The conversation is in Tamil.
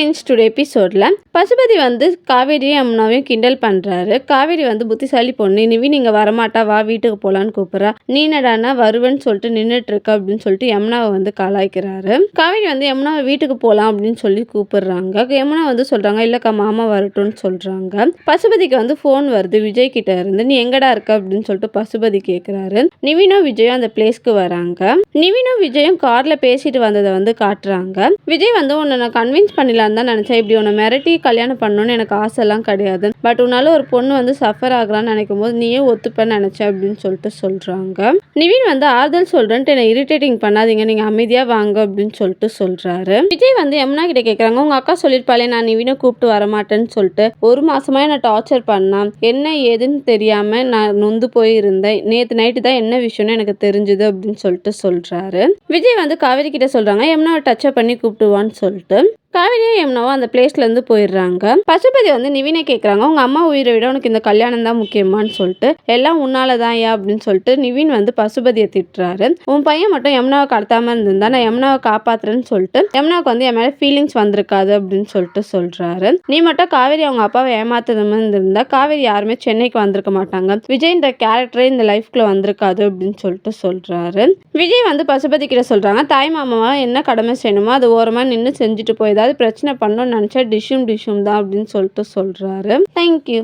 ஃப்ரெண்ட்ஸ் டுடே எபிசோடில் பசுபதி வந்து காவேரியும் அம்னாவையும் கிண்டல் பண்ணுறாரு காவேரி வந்து புத்திசாலி பொண்ணு. நிவி நீங்கள் வரமாட்டா வா வீட்டுக்கு போகலான்னு கூப்பிட்றா. நீ என்னடானா வருவேன்னு சொல்லிட்டு நின்றுட்டு இருக்க அப்படின்னு சொல்லிட்டு யமுனாவை வந்து கலாய்க்கிறாரு. காவேரி வந்து யமுனாவை வீட்டுக்கு போகலாம் அப்படின்னு சொல்லி கூப்பிடுறாங்க. யமுனா வந்து சொல்கிறாங்க இல்லைக்கா மாமா வரட்டும்னு சொல்கிறாங்க பசுபதிக்கு வந்து ஃபோன் வருது. விஜய் கிட்ட இருந்து நீ எங்கடா இருக்க? அப்படின்னு சொல்லிட்டு பசுபதி கேட்குறாரு நிவினும் விஜயும் அந்த பிளேஸ்க்கு வராங்க. நிவினும் விஜயும் காரில் பேசிட்டு வந்ததை வந்து காட்டுறாங்க. விஜய் வந்து உன்னை நான் கன்வின்ஸ் தான் நினச்சேன். இப்படி உன்னை மிரட்டி கல்யாணம் பண்ணணும்னு எனக்கு ஆசைலாம் கிடையாது. பட் உன்னால ஒரு பொண்ணு வந்து சஃபர் ஆகலான்னு நினைக்கும் போது நீயே ஒத்துப்பேன்னு நினச்சேன் அப்படின்னு சொல்லிட்டு சொல்கிறாங்க நிவின் வந்து ஆறுதல் சொல்கிறேன்ட்டு என்னை இரிட்டேட்டிங் பண்ணாதீங்க. நீங்கள் அமைதியாக வாங்க அப்படின்னு சொல்லிட்டு சொல்கிறாரு விஜய் வந்து யமுனா கிட்ட கேட்குறாங்க உங்கள் அக்கா சொல்லியிருப்பாளே நான் நிவினை கூப்பிட்டு வரமாட்டேன்னு சொல்லிட்டு ஒரு மாசமா என்னை டார்ச்சர் பண்ணான் என்ன ஏதுன்னு தெரியாமல் நான் நொந்து போய் இருந்தேன் நேற்று நைட்டு தான் என்ன விஷயம்னு எனக்கு தெரிஞ்சுது அப்படின்னு சொல்லிட்டு சொல்கிறாரு விஜய் வந்து காவேரி கிட்ட சொல்கிறாங்க யமுனாவை டச்சப் பண்ணி கூப்பிடுவான்னு சொல்லிட்டு. காவேரி யமுனாவும் அந்த பிளேஸ்லேருந்து போயிடுறாங்க. பசுபதி வந்து நிவினை கேட்குறாங்க உங்கள் அம்மா உயிரை விட உனக்கு இந்த கல்யாணம் தான் முக்கியமான்னு சொல்லிட்டு எல்லாம் உன்னால தான் ஏன் அப்படின்னு சொல்லிட்டு நிவின் வந்து பசுபதியை திட்டுறாரு. உன் பையன் மட்டும் யமுனாவை கடத்தாமல் இருந்திருந்தா நான் யமுனாவை காப்பாத்துறேன்னு சொல்லிட்டு யமுனாவுக்கு வந்து என் மேலே ஃபீலிங்ஸ் வந்திருக்காது அப்படின்னு சொல்லிட்டு சொல்கிறாரு நீ மட்டும் காவேரி அவங்க அப்பாவை ஏமாத்துறதுமா இருந்திருந்தா காவேரி யாருமே சென்னைக்கு வந்திருக்க மாட்டாங்க. விஜய்ன்ற கேரக்டரே இந்த லைஃப்குள்ள வந்திருக்காது அப்படின்னு சொல்லிட்டு சொல்கிறாரு விஜய் வந்து பசுபதி கிட்ட சொல்கிறாங்க தாய் மாமாவா என்ன கடமை செய்யணுமோ அது ஓரமாக நின்று செஞ்சுட்டு போய் ஏதாவது பிரச்சனை பண்ணணும்னு நினச்சா டிஷ்யூம் டிஷ்யூம் தான் அப்படின்னு சொல்லிட்டு சொல்கிறாரு தேங்க்யூ